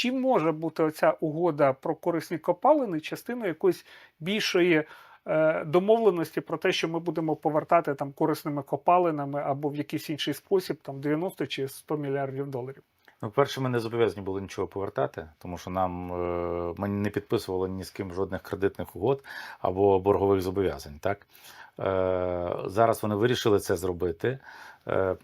Чи може бути оця угода про корисні копалини частиною якоїсь більшої е, домовленості про те, що ми будемо повертати там корисними копалинами або в якийсь інший спосіб там 90 чи 100 мільярдів доларів? Ну, перше, ми не зобов'язані були нічого повертати, тому що нам е, ми не підписували ні з ким жодних кредитних угод або боргових зобов'язань. Так зараз вони вирішили це зробити. Е,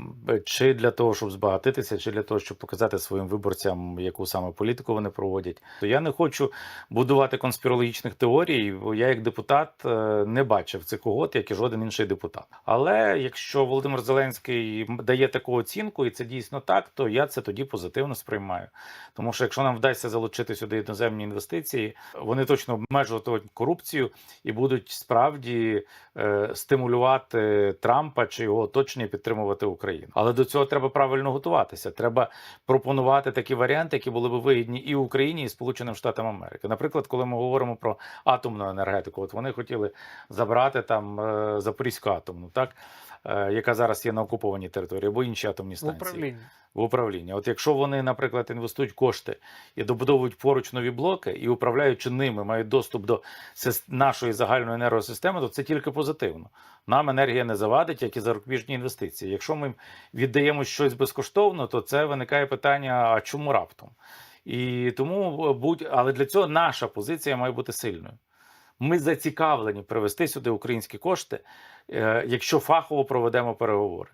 Чи для того, щоб збагатитися, чи для того, щоб показати своїм виборцям, яку саме політику вони проводять. То я не хочу будувати конспірологічних теорій, бо я, як депутат, е, не бачив цих угод, як і жоден інший депутат. Але якщо Володимир Зеленський дає таку оцінку, і це дійсно так, то я це тоді позитивно сприймаю. Тому що якщо нам вдасться залучити сюди іноземні інвестиції, вони точно обмежуватимуть корупцію і будуть справді е, стимулювати Трампа чи його оточення підтримувати Україну. Але до цього треба правильно готуватися. Треба пропонувати такі варіанти, які були б вигідні і Україні, і Сполученим Штатам Америки. Наприклад, коли ми говоримо про атомну енергетику, от вони хотіли забрати там е, Запорізьку атомну, так е, яка зараз є на окупованій території, або інші атомні станції управлінні. в управління. От якщо вони, наприклад, інвестують кошти і добудовують поруч нові блоки, і управляючи ними, мають доступ до нашої загальної енергосистеми, то це тільки позитивно. Нам енергія не завадить, як і зарубіжні інвестиції. Якщо ми віддаємо щось безкоштовно, то це виникає питання: а чому раптом? І тому будь, але для цього наша позиція має бути сильною. Ми зацікавлені привести сюди українські кошти, е, якщо фахово проведемо переговори.